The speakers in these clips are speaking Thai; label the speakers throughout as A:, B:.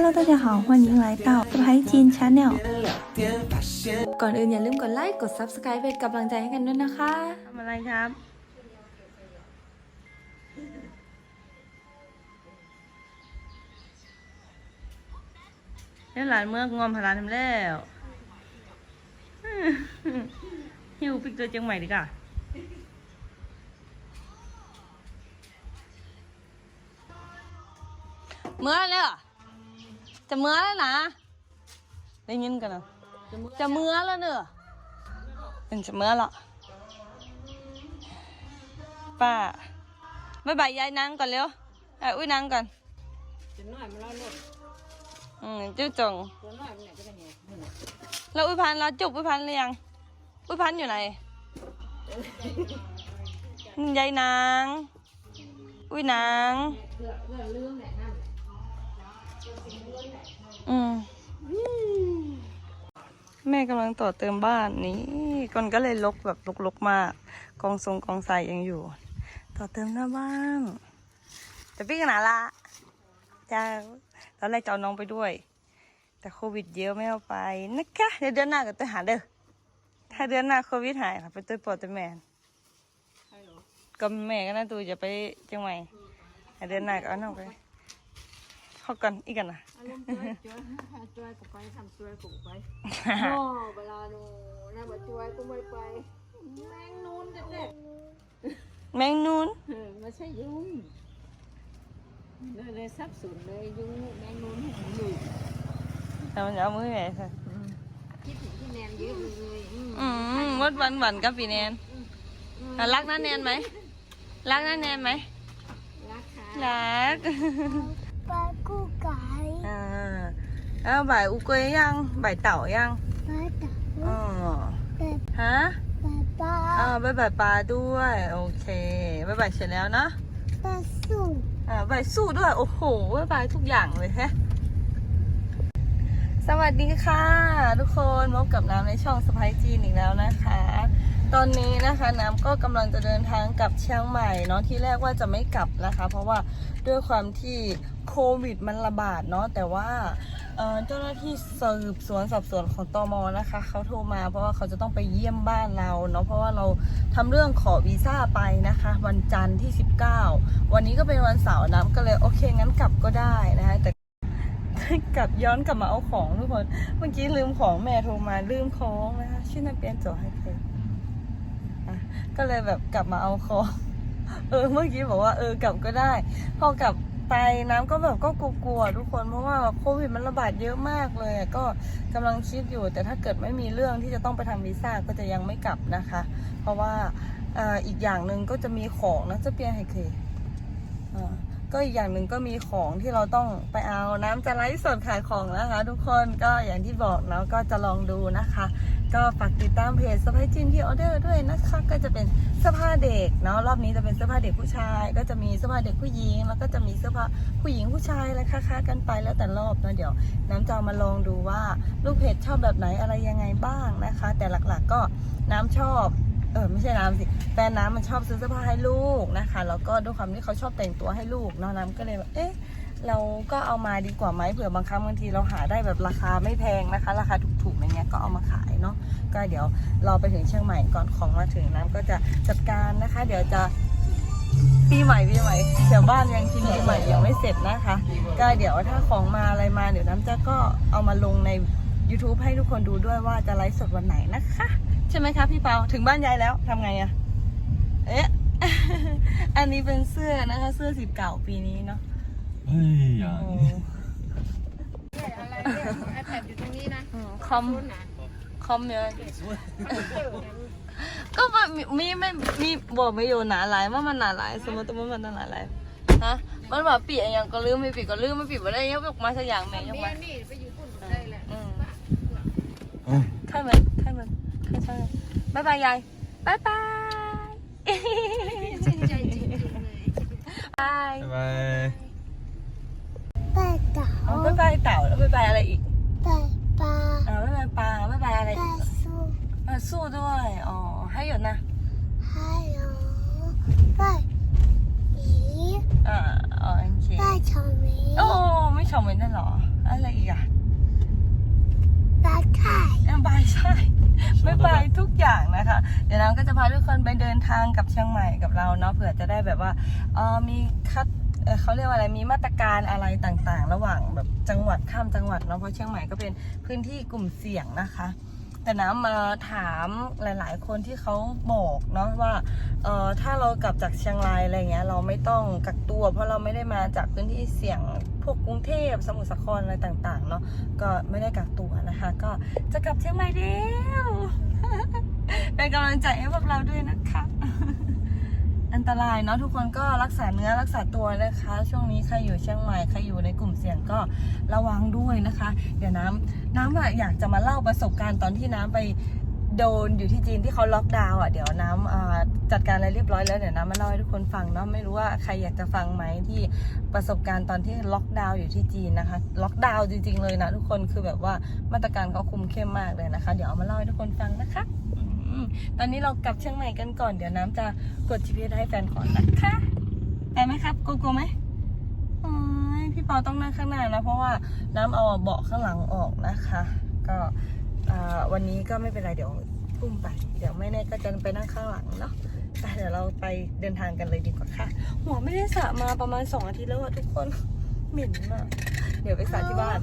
A: Hello，大家好，欢迎来到สไปจีน Channel
B: ก่อนอื่นอย่าลืมกดไลค์ กด Subscribe เป็นกำลังใจให้กันด้วยนะคะ
A: ทำอะไรครับ เล่นหลานเมื่อกงอมพลานทำแล้ว หิวปิกตัวเจียงใหม่ดีกว่าเมื่อแล้วเหรอ จะเมื่อแล้วนะได้ยินกันนะจะเมื่อแล้วเนอะเป็นจะเมื่อและป้าบ๊ายบายยายนางก่อนเร็วไอ้อุ้ยนางก่อน
C: จะน้อยมันรอดรถ
A: อืมจิ้วจง
C: ตัวน้อยมันไหนก็ได้ไงนั่นน่ะ
A: แล้วอุ้ยพันธุ์เราจุบอุ้ยพันธุ์หรือยังอุ้ยพันธุ์อยู่ไหนยายนาง อุ้ยนาง
C: เพื่อเพื่อลืมแหละนั่น
A: อืมแม่กำลังต่อเติมบ้านนี้ก่อนก็เลยลกแบบลกๆมาก กองทรงกองใส่ยังอยู่ ต่อเติมหน้าบ้านแต่พี่กันหนาละจ้าตอนแรกจะเอาน้องไปด้วย แต่โควิดเยอะไม่เอาไปนะคะเดี๋ยวเดือนหน้าก็จะหาเด้อถ้าเดือนหน้าโควิดหายค่ะไปตัวปอดตัวแมน
C: ใช่เหรอ
A: ก็แม่ก็น่าตูจะไปเชียงใหม่ถ้าเดือนหน้าก็เอาน้องไป เข้ากันอีกกันนะ
C: อารมณ์จ้วยจ้วยจ้วยกูไปทำจ้วยกูไปโน่เวลาโน่น่าบ่จ้วยกูไม่ไป แมงนูนเด็ก
A: แมงนูน
C: ๆเออไม่ใช่ยุงเลยเลยสับสนเลยยุงแมงนูนเห็นอยู่
A: แต่มันจะเอามือแม่ค่ะ
C: คิดถึงพี่แนนเยอะเลยอืม
A: อืมวัดวันวันกับปีแนนอะรักน้าแนนไหมรักน้าแนนไหม
C: รักค่ะ
A: รัก
D: ปลากู้ไก่
A: อ่า แล้วบ่ายอุกยยังบ่ายเต่ายัง
D: ปลาเต่า
A: อ๋อ
D: ปลา
A: ฮะ
D: ปลาปลา
A: อ่าบ๊ายบายปลาด้วย โอเคบ๊ายบายเสร็จแล้วนะ
D: ปลาสุ่ม
A: อ่าบ๊ายบายสู้ด้วย โอ้โหบ๊ายบายทุกอย่างเลยแฮะสวัสดีค่ะ ทุกคนพบกับน้ำในช่องสไปจีนอีกแล้วนะคะ ตอนนี้นะคะน้ำก็กำลังจะเดินทางกลับเชียงใหม่เนาะที่แรกว่าจะไม่กลับนะคะ เพราะว่าด้วยความที่โควิดมันระบาดเนาะแต่ว่าเจ้าหน้าที่สืบสวนสอบสวนของตมนะคะเขาโทรมาเพราะว่าเขาจะต้องไปเยี่ยมบ้านเราเนาะเพราะว่าเราทำเรื่องขอวีซ่าไปนะคะ วันจันทร์ที่ 19 วันนี้ก็เป็นวันเสาร์น้ำก็เลยโอเคงั้นกลับก็ได้นะคะแต่กลับย้อนกลับมาเอาของทุกคนเมื่อกี้ลืมของแม่โทรมาลืมของนะคะชื่อนักเรียนโจให้เพลอะก็เลยแบบกลับมาเอาของเออเมื่อกี้บอกว่าเออกลับก็ได้ พอกลับ ไปน้ำก็แบบก็กลัวๆทุกคนเพราะว่าโควิดมันระบาดเยอะมากเลยก็กำลังคิดอยู่ แต่ถ้าเกิดไม่มีเรื่องที่จะต้องไปทำวีซ่าก็จะยังไม่กลับนะคะ เพราะว่าอ่ออีกอย่างหนึ่งก็จะมีของนะจะเปลี่ยนให้เคอ่าก็อีกอย่างหนึ่งก็มีของที่เราต้องไปเอาน้ำจะไลฟ์สดขายของนะคะ ทุกคนก็อย่างที่บอกเนาะก็จะลองดูนะคะ ก็ฝากติดตามเพจสไปจินที่ออเดอร์ด้วยนะคะก็จะเป็นเสื้อผ้าเด็กเนาะรอบนี้จะเป็นเสื้อผ้าเด็กผู้ชาย ก็จะมีเสื้อผ้าเด็กผู้หญิงแล้วก็จะมีเสื้อผ้าผู้หญิงผู้ชายอะไรค้าๆกันไปแล้วแต่รอบนะเดี๋ยว น้ำจะเอามาลองดูว่าลูกเพจชอบแบบไหนอะไรยังไงบ้างนะคะ แต่หลักๆก็น้ำชอบเออไม่ใช่น้ำสิแฟนน้ำมันชอบซื้อเสื้อผ้าให้ลูกนะคะแล้วก็ด้วยความที่เขาชอบแต่งตัวให้ลูกเนาะน้ำก็เลยแบบเอ๊ะ เราก็เอามาดีกว่าไหมเผื่อบางครั้งบางทีเราหาได้แบบราคาไม่แพงนะคะ ราคาถูกๆอย่างเงี้ยก็เอามาขายเนาะก็เดี๋ยวรอไปถึงเชียงใหม่ก่อนของมาถึงน้ำก็จะจัดการนะคะ เดี๋ยวจะปีใหม่ปีใหม่แถวบ้านยังกินปีใหม่ยังไม่เสร็จนะคะ ก็เดี๋ยวถ้าของมาอะไรมาเดี๋ยวน้ำจะก็เอามาลงใน YouTube ให้ทุกคนดูด้วยว่าจะไลฟ์สดวันไหนนะคะ ใช่ไหมคะพี่เปาถึงบ้านยายแล้วทำไงอะเอ๊ะอันนี้เป็นเสื้อนะคะ เสื้อสิบเก่าปีนี้เนาะ
E: เฮ้
A: ยอ
C: ย่างนี้ะไรเนี่ยไอแพดอยู่ตรงนี้นะ
A: คอม
C: รุ่นไหน
A: คอมเยอะก็ว่ามีมีไม่มีบอกไม่อยู่หนาหลายว่ามันหนาหลาย สมมติว่ามันหนาหลายฮะมันว่าปีอย่างก็ลืมไม่ปีก็ลืมไม่ปีอะได้ยกมาสักอย่างแม่ยั
C: งมีนี่ไปอยู่ปุ่นได้และ
A: อืม
E: อะ
A: ข้ามมันข้ามมันข้าช่นบ๊ายบายยายบ๊ายบาย
C: ชื่นใจจริงๆบาย
A: บาย
D: เต่า
A: อ๋อบายบายเต่าแล้วบายบายอะไรอีก
D: ปลาปลา
A: อ่าบายบายปลาบายบายอะไร
D: ป
A: อี
D: ลากสู้
A: อ่าสู้ด้วยอ๋อให้หยุดนะ
D: ฮัลโหลปลาอี
A: อ่าอ๋อโอเค
D: ปลาชอมี
A: โอ้ไม่ชมเลยนั่นเหรอออะไรอีกอะ
D: ปลาไข่
A: อะบายใช่ไม่บายทุกอย่างนะคะ เดี๋ยวน้ำก็จะพาทุกคนไปเดินทางกับเชียงใหม่กับเราเนาะเผื่อจะได้แบบว่าเออมีคัด เขาเรียกว่าอะไรมีมาตรการอะไรต่างๆ ระหว่างแบบจังหวัดข้ามจังหวัดเนาะเพราะเชียงใหม่ก็เป็นพื้นที่กลุ่มเสี่ยงนะคะ แต่น้ำมาถามหลาย ๆ คนที่เขาบอกเนาะว่าเออถ้าเรากลับจากเชียงรายอะไรเงี้ยเราไม่ต้องกักตัว เพราะเราไม่ได้มาจากพื้นที่เสี่ยงพวกกรุงเทพสมุทรสาครอะไรต่างๆเนาะก็ไม่ได้กักตัวนะคะ ก็จะกลับเชียงใหม่แล้วเป็นกำลังใจให้พวกเราด้วยนะคะ นตรายเนาะทุกคนก็รักษาเนื้อรักษาตัวนะคะ ช่วงนี้ใครอยู่เชียงใหม่ใครอยู่ในกลุ่มเสี่ยงก็ระวังด้วยนะคะ เดี๋ยวน้ำน้ำอะอยากจะมาเล่าประสบการณ์ตอนที่น้ำไปโดนอยู่ที่จีนที่เขาล็อกดาวน์อะเดี๋ยวน้ำจัดการอะไรเรียบร้อยแล้วเดี๋ยวน้ำมาเล่าให้ทุกคนฟังเนาะไม่รู้ว่าใครอยากจะฟังไหมที่ประสบการณ์ตอนที่ล็อกดาวน์อยู่ที่จีนนะคะ ล็อกดาวน์จริงๆเลยนะทุกคนคือแบบว่ามาตรการเขาคุมเข้มมากเลยนะคะ เดี๋ยวเอามาเล่าให้ทุกคนฟังนะคะ ตอนนี้เรากลับเชียงใหม่กันก่อน เดี๋ยวน้ำจะกด GPS ให้แฟนก่อนนะคะไปไหมครับโกโก้ไหมพี่ปาต้องนั่งข้างหน้านะ เพราะว่าน้ำเอาเบาะข้างหลังออกนะคะ ก็วันนี้ก็ไม่เป็นไรเดี๋ยวพุ่มไป เดี๋ยวไม่แน่ก็จะไปนั่งข้างหลังเนาะไปเดี๋ยวเราไปเดินทางกันเลยดีกว่าค่ะ หัวไม่ได้สระมาประมาณสองอาทิตย์แล้วอะทุกคน เหม็นมาก เดี๋ยวไปสระที่บ้าน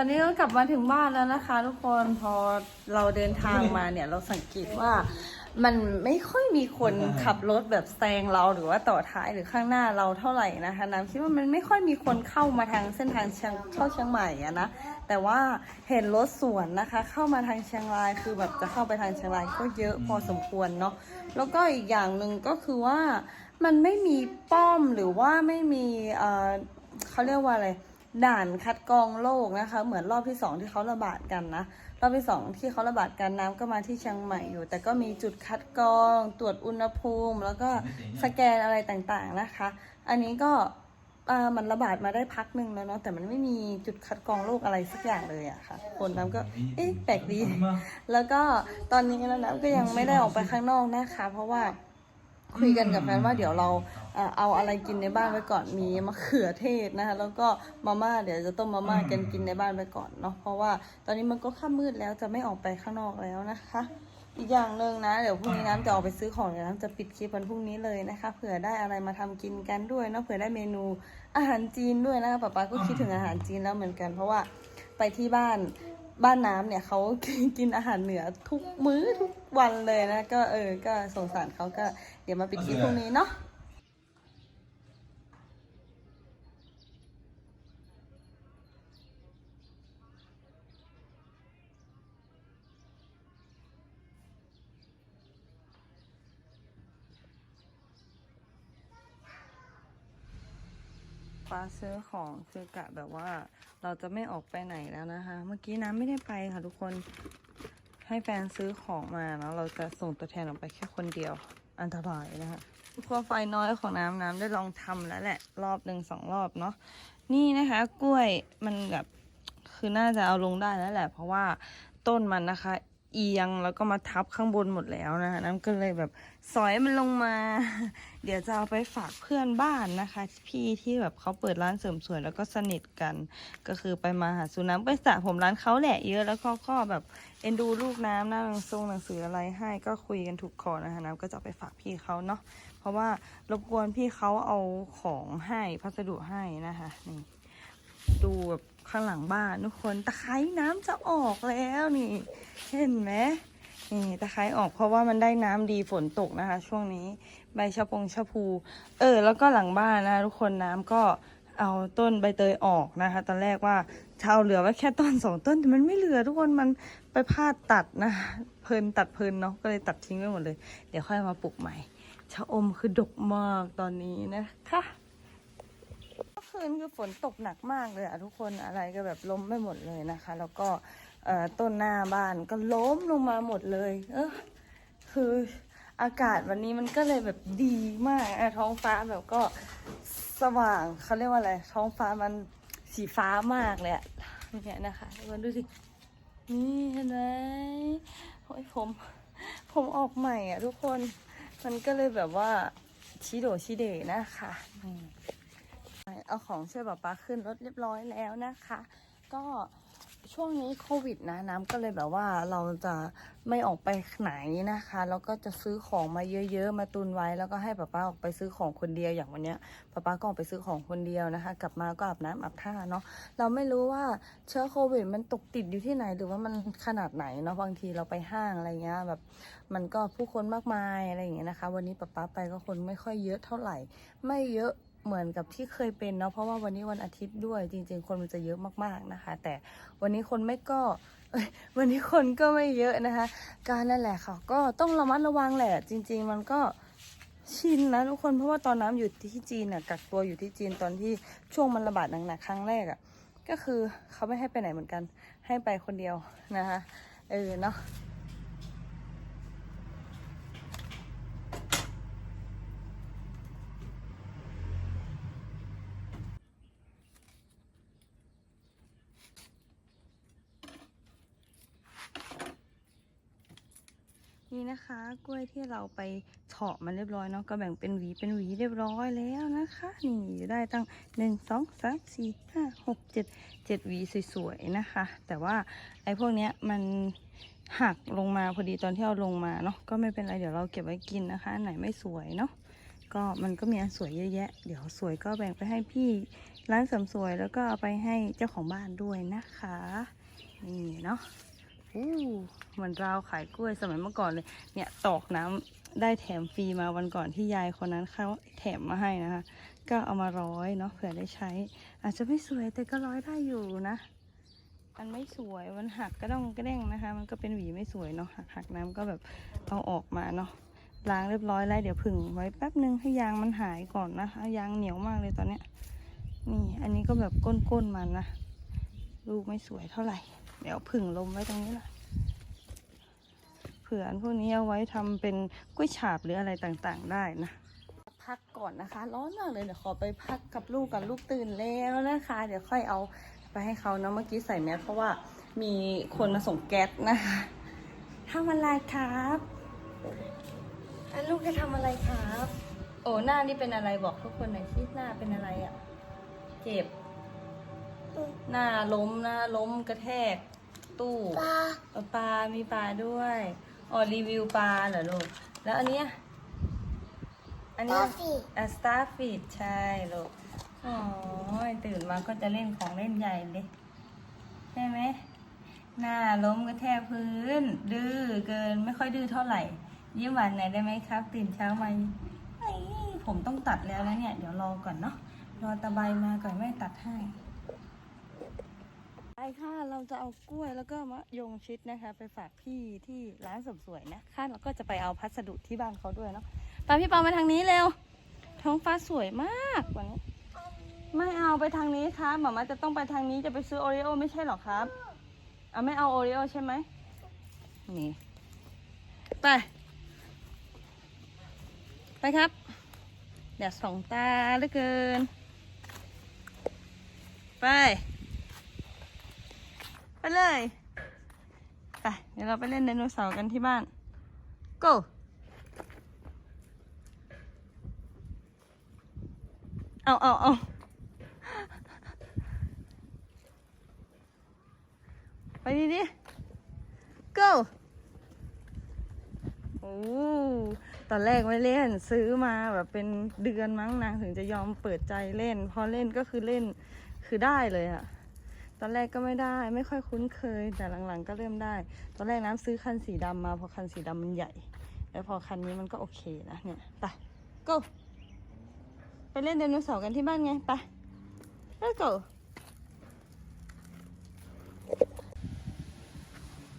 A: ตอนนี้เรากลับมาถึงบ้านแล้วนะคะ ทุกคนพอเราเดินทางมาเนี่ยเราสังเกตว่ามันไม่ค่อยมีคนขับรถแบบแซงเราหรือว่าต่อท้ายหรือข้างหน้าเราเท่าไหร่นะคะน้ำคิดว่ามันไม่ค่อยมีคนเข้ามาทางเส้นทางเชียงเข้าเชียงใหม่อะนะแต่ว่าเห็นรถสวนนะคะ เข้ามาทางเชียงรายคือแบบจะเข้าไปทางเชียงรายก็เยอะพอสมควรเนาะแล้วก็อีกอย่างหนึ่งก็คือว่ามันไม่มีป้อมหรือว่าไม่มีเอ่อเขาเรียกว่าอะไร ด่านคัดกรองโรคนะคะ เหมือนรอบที่สองที่เขาระบาดกันนะ รอบที่สองที่เขาระบาดกันน้ำก็มาที่เชียงใหม่อยู่ แต่ก็มีจุดคัดกรอง ตรวจอุณหภูมิ แล้วก็สแกนอะไรต่างๆนะคะ อันนี้ก็มันระบาดมาได้พักหนึ่งแล้วเนาะแต่มันไม่มีจุดคัดกรองโรคอะไรสักอย่างเลยอะค่ะคนน้ำก็เอ๊ะแปลกดี แล้วก็ตอนนี้นะน้ำก็ยังไม่ได้ออกไปข้างนอกนะคะ เพราะว่า คุยกันกับแฟนว่าเดี๋ยวเราเอ่อเอาอะไรกินในบ้านไว้ก่อนมีมะเขือเทศนะคะแล้วก็มาม่าเดี๋ยวจะต้มมาม่ากันกินในบ้านไปก่อนเนาะเพราะว่าตอนนี้มันก็ค่ำมืดแล้วจะไม่ออกไปข้างนอกแล้วนะคะ อีกอย่างหนึ่งนะ เดี๋ยวพรุ่งนี้น้ำจะออกไปซื้อของเดี๋ยวน้ำจะปิดคลิปวันพรุ่งนี้เลยนะคะเผื่อได้อะไรมาทำกินกันด้วยเนาะเผื่อได้เมนูอาหารจีนด้วยนะคะป๊าป๊าก็คิดถึงอาหารจีนแล้วเหมือนกัน เพราะว่าไปที่บ้านบ้านน้ำเนี่ยเขากินอาหารเหนือทุกมื้อทุกวันเลยนะ ก็เออก็สงสารเขาก็เดี๋ยวมาปิดคลิปพรุ่งนี้เนาะฟ้าซื้อของคือกะแบบว่าเราจะไม่ออกไปไหนแล้วนะคะ เมื่อกี้น้ำไม่ได้ไปค่ะทุกคนให้แฟนซื้อของมาแล้วเราจะส่งตัวแทนออกไปแค่คนเดียว อันตรายนะคะครัวไฟน้อยของน้ำน้ำได้ลองทำแล้วแหละ รอบหนึ่งสองรอบเนาะนี่นะคะ กล้วยมันแบบคือน่าจะเอาลงได้แล้วแหละ เพราะว่าต้นมันนะคะ เอียงแล้วก็มาทับข้างบนหมดแล้วนะคะน้ำก็เลยแบบสอยมันลงมา เดี๋ยวจะเอาไปฝากเพื่อนบ้านนะคะ พี่ที่แบบเขาเปิดร้านเสริมสวยแล้วก็สนิทกัน ก็คือไปมาหาสุน้ำไปสระผมร้านเขาแหละเยอะแล้วเขาก็แบบเอ็นดูลูกน้ำหน้าหนังทรงหนังสืออะไรให้ก็คุยกันถูกคอนะคะน้ำก็จะไปฝากพี่เขาเนาะเพราะว่ารบกวนพี่เขาเอาของให้พัสดุให้นะคะนี่ดูแบบ ข้างหลังบ้านทุกคนตะไคร้น้ำจะออกแล้วนี่ เห็นไหมนี่ตะไคร้ออกเพราะว่ามันได้น้ำดีฝนตกนะคะ ช่วงนี้ใบชะพงชะพู เออ แล้วก็หลังบ้านนะทุกคนน้ำก็เอาต้นใบเตยออกนะคะ ตอนแรกว่าจะเอาเหลือไว้แค่ต้นสองต้นแต่มันไม่เหลือทุกคนมันไปพลาดตัดนะเพลินตัดเพลินเนาะก็เลยตัดทิ้งไปหมดเลย เดี๋ยวค่อยมาปลูกใหม่ชะอมคือดกมากตอนนี้นะคะ คืนคือฝนตกหนักมากเลยอะทุกคนอะไรก็แบบล้มไปหมดเลยนะคะ แล้วก็ต้นหน้าบ้านก็ล้มลงมาหมดเลย เออคืออากาศวันนี้มันก็เลยแบบดีมากอะท้องฟ้าแบบก็สว่างเขาเรียกว่าอะไร ท้องฟ้ามันสีฟ้ามากเลยอะเนี่ยนะคะทุกคนดูสินี่เห็นไหมโอ้ยผมผมออกใหม่อะทุกคน มันก็เลยแบบว่าชิโดชิเดนะคะ เอาของช่วยป๊าป๊าขึ้นรถเรียบร้อยแล้วนะคะ ก็ช่วงนี้โควิดนะน้ำก็เลยแบบว่าเราจะไม่ออกไปไหนนะคะ แล้วก็จะซื้อของมาเยอะ ๆ มาตุนไว้ แล้วก็ให้ป๊าป๊าออกไปซื้อของคนเดียวอย่างวันเนี้ยป๊าป๊าก็ออกไปซื้อของคนเดียวนะคะ กลับมาก็อาบน้ำอาบท่าเนาะเราไม่รู้ว่าเชื้อโควิด มันตกติดอยู่ที่ไหนหรือว่ามันขนาดไหนเนาะบางทีเราไปห้างอะไรเงี้ยแบบมันก็ผู้คนมากมายอะไรอย่างเงี้ยนะคะ วันนี้ป๊าป๊าไปก็คนไม่ค่อยเยอะเท่าไหร่ ไม่เยอะ เหมือนกับที่เคยเป็นเนาะเพราะว่าวันนี้วันอาทิตย์ด้วยจริง ๆ คนมันจะเยอะมากๆนะคะ แต่วันนี้คนไม่ก็วันนี้คนก็ไม่เยอะนะคะ การนั่นแหละค่ะ ก็ต้องระมัดระวังแหละ จริง ๆ มันก็ชินนะทุกคนเพราะว่าตอนน้ำอยู่ที่จีนน่ะกักตัวอยู่ที่จีนตอนที่ช่วงมันระบาดหนักๆครั้งแรกอะ่ะก็คือเขาไม่ให้ไปไหนเหมือนกัน ให้ไปคนเดียวนะคะเออเนาะ นี่นะคะ กล้วยที่เราไปเฉาะมันเรียบร้อยเนาะก็แบ่งเป็นหวีเป็นหวีเรียบร้อยแล้วนะคะ นี่ได้ตั้งหนึ่งสองสามสี่ห้าหกเจ็ดเจ็ดหวีสวยๆนะคะ แต่ว่าไอ้พวกเนี้ยมันหักลงมาพอดีตอนที่เอาลงมาเนาะก็ไม่เป็นไรเดี๋ยวเราเก็บไว้กินนะคะไหนไม่สวยเนาะก็มันก็มีอันสวยเยอะแยะ เดี๋ยวสวยก็แบ่งไปให้พี่ร้านเสริมสวยแล้วก็เอาไปให้เจ้าของบ้านด้วยนะคะ นี่เนาะ อู้เหมือนราวขายกล้วยสมัยเมื่อก่อนเลย เนี่ยตอกน้ำได้แถมฟรีมาวันก่อนที่ยายคนนั้นเขาแถมมาให้นะคะ ก็เอามาร้อยเนาะเผื่อได้ใช้ อาจจะไม่สวยแต่ก็ร้อยได้อยู่นะ มันไม่สวยมันหักก็ต้องกระเด้งนะคะ มันก็เป็นหวีไม่สวยเนาะหักหักน้ำก็แบบเอาออกมาเนาะล้างเรียบร้อยแล้วเดี๋ยวผึ่งไว้แป๊บนึงให้ยางมันหายก่อนนะคะยางเหนียวมากเลยตอนเนี้ยนี่อันนี้ก็แบบก้นๆมันนะลูกไม่สวยเท่าไหร่ เดี๋ยวผึ่งลมไว้ตรงนี้แหละเผื่ออันพวกนี้เอาไว้ทำเป็นกล้วยฉาบหรืออะไรต่างๆได้นะ พักก่อนนะคะ ร้อนมากเลยเดี๋ยวขอไปพักกับลูกกับลูกตื่นแล้วนะคะ เดี๋ยวค่อยเอาไปให้เขาเนาะเมื่อกี้ใส่แมสเพราะว่ามีคนมาส่งแก๊สนะคะทำอะไรครับอันลูกจะทำอะไรครับ โอ้หน้านี่เป็นอะไรบอกทุกคนหน่อยสิหน้าเป็นอะไรอะ่ะ เจ็บ หน้าล้มหน้าล้มกระแทก ตู้
D: ปลา
A: เอาปลามีปลาด้วยอ๋อรีวิวปลาเหรอลูกแล้วอันเนี้ยอัน
D: ป
A: เนี้
D: ลายสิ
A: อะสตาร์ฟิชใช่ลูกอ๋อตื่นมาก็จะเล่นของเล่นใหญ่เลยใช่ไหมหน้าล้มกระแทกพื้น ดื้อเกินไม่ค่อยดื้อเท่าไหร่ยิ้มหวานหน่อยได้ไหมครับ ตื่นเช้ามาเอ้ยผมต้องตัดแล้วนะเนี่ย เดี๋ยวรอก่อนเนาะรอตะไบมาก่อนไม่ตัดให้ ไปค่ะ เราจะเอากล้วยแล้วก็มะยงชิดนะคะ ไปฝากพี่ที่ร้านเสริมสวยนะค่ะแล้วก็จะไปเอาพัสดุที่บ้านเขาด้วยเนาะไปพี่ปามาทางนี้เร็ว ท้องฟ้าสวยมากวันนี้ ไม่เอาไปทางนี้ครับหมามาจะต้องไปทางนี้จะไปซื้อโอรีโอไม่ใช่หรอครับเอาไม่เอาโอรีโอใช่ไหมนี่ไป ไปครับเดี๋ยวสองตาเหลือเกิน ไป ไปเลย ไป เดี๋ยวเราไปเล่นไดโนเสาร์กันที่บ้าน go เอาเอาเอาไปดิดิ go โอ้ตอนแรกไม่เล่นซื้อมาแบบเป็นเดือนมั้งนางถึงจะยอมเปิดใจเล่น พอเล่นก็คือเล่นคือได้เลยอะ ตอนแรกก็ไม่ได้ไม่ค่อยคุ้นเคย แต่หลังๆก็เริ่มได้ ตอนแรกน้ำซื้อคันสีดำมาเพราะคันสีดำมันใหญ่ แล้วพอคันนี้มันก็โอเคนะเนี่ยไป go ไปเล่นไดโนเสาร์กันที่บ้านไงไป let's go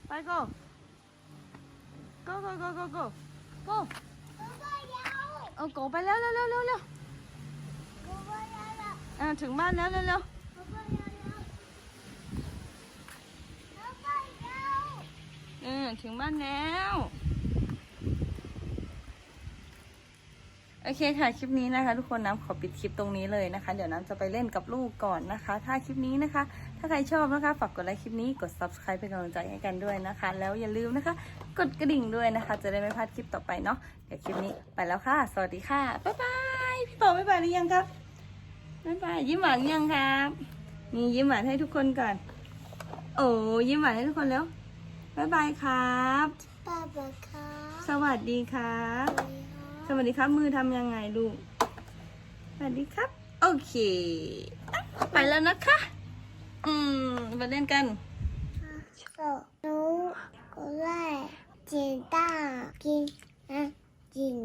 A: ไป go go go go go go go เอาโกไปแล้วเร็วเร็วเร็วเร็วอ่าถึงบ้านแล้วเร็วเร็ว เออ ถึงบ้านแล้ว โอเคค่ะ คลิปนี้นะคะ ทุกคนน้ำขอปิดคลิปตรงนี้เลยนะคะ เดี๋ยวน้ำจะไปเล่นกับลูกก่อนนะคะ ถ้าคลิปนี้นะคะ ถ้าใครชอบนะคะฝากกดไลค์คลิปนี้กด subscribe เป็นกำลังใจให้กันด้วยนะคะ แล้วอย่าลืมนะคะ กดกระดิ่งด้วยนะคะ จะได้ไม่พลาดคลิปต่อไปเนาะเดี๋ยวคลิปนี้ไปแล้วค่ะ สวัสดีค่ะบ๊ายบายพี่ป๋าบ๊ายบายหรือยังครับบ๊ายบายยิ้มหวานยังครับนี่ยิ้มหวานให้ทุกคนก่อน โอ้ยิ้มหวานให้ทุกคนแล้ว บ๊ายบายครับ
D: บ๊ายบายครับ
A: สวัสดีครับ สวัสดีครับ มือทำยังไงลูก สวัสดีครับ โอเค ไปแล้วนะคะ อืมมาเล่นกัน
D: หนูก็ได้จีนตากินนะจิน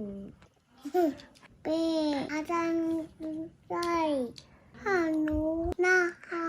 D: เป็อาจารย์ได้หนูนะคะ